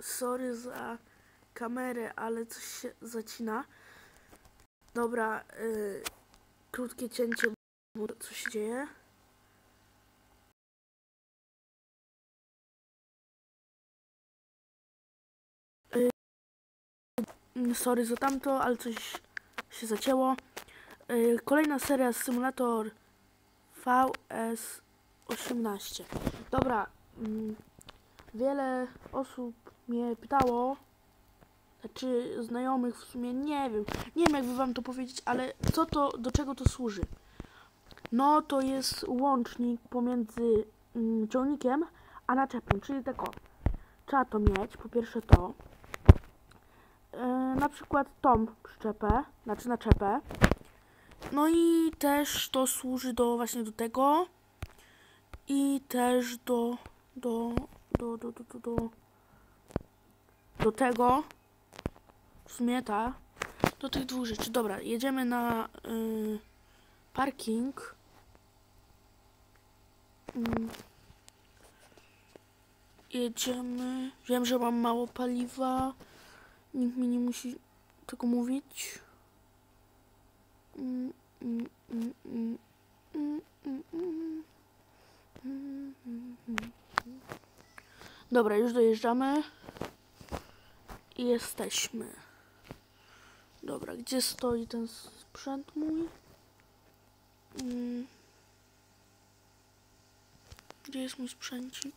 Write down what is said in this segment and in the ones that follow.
sorry za kamerę, ale coś się zacina. Dobra, y, krótkie cięcie, bo co się dzieje? Y, mm, sorry za tamto, ale coś się zacięło. Y, kolejna seria symulator VS18. Dobra, mm, wiele osób mnie pytało, czy znajomych w sumie nie wiem, nie wiem jakby wam to powiedzieć, ale co to, do czego to służy? No to jest łącznik pomiędzy mm, ciągnikiem a naczepem, czyli tak o, trzeba to mieć, po pierwsze to, yy, na przykład tą przyczepę, znaczy naczepę, no i też to służy do właśnie do tego i też do, do, do, do, do, do, do, do tego, w sumie ta. Do tych dwóch rzeczy. Dobra, jedziemy na y, parking. Mm. Jedziemy. Wiem, że mam mało paliwa. Nikt mi nie musi tego mówić. Mm, mm, mm, mm, mm, mm, mm, mm, mm, mm. Dobra, już dojeżdżamy. I jesteśmy. Dobra, gdzie stoi ten sprzęt mój? Mm. Gdzie jest mój sprzęcik?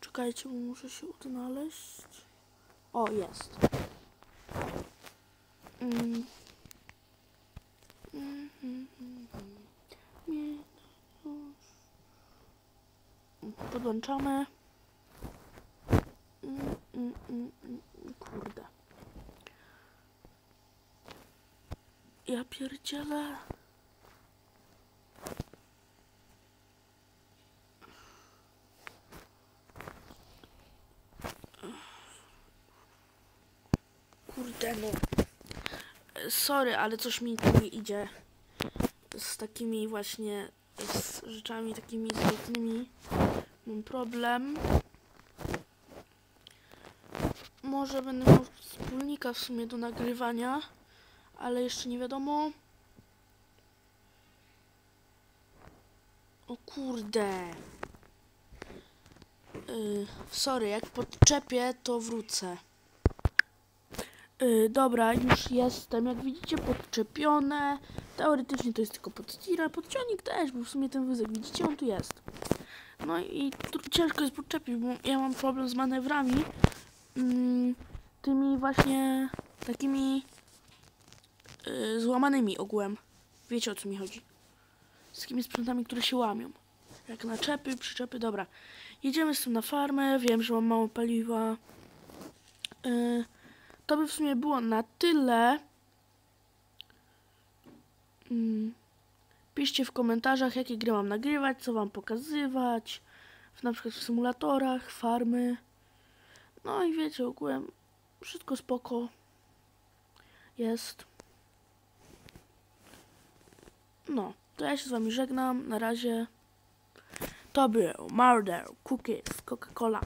Czekajcie, bo muszę się odnaleźć. O, jest. Mm mm, mm, mm. Nie, no już. Podłączamy. Mm, mm, mm. Kurde. Ja pierdzielę. Kurde no. Sorry, ale coś mi tu nie idzie. Z takimi właśnie z rzeczami takimi zwrotnymi. Mam problem. Może będę miał wspólnika w sumie do nagrywania, ale jeszcze nie wiadomo. O kurde. Yy, sorry, jak podczepię, to wrócę. Yy, dobra, już jestem. Jak widzicie, podczepione. Teoretycznie to jest tylko podstira. Podciągnik też, bo w sumie ten wózek, widzicie, on tu jest. No i ciężko jest podczepić, bo ja mam problem z manewrami. Mm, tymi właśnie takimi yy, złamanymi ogółem. Wiecie o co mi chodzi. Z takimi sprzętami, które się łamią. Jak naczepy, przyczepy, dobra. Jedziemy z tym na farmę, wiem, że mam mało paliwa. Yy, to by w sumie było na tyle. Yy. Piszcie w komentarzach, jakie gry mam nagrywać, co wam pokazywać. Na przykład w symulatorach, farmy. No i wiecie, ogółem wszystko spoko jest. No, to ja się z wami żegnam. Na razie. To był Murder Cookies Coca-Cola.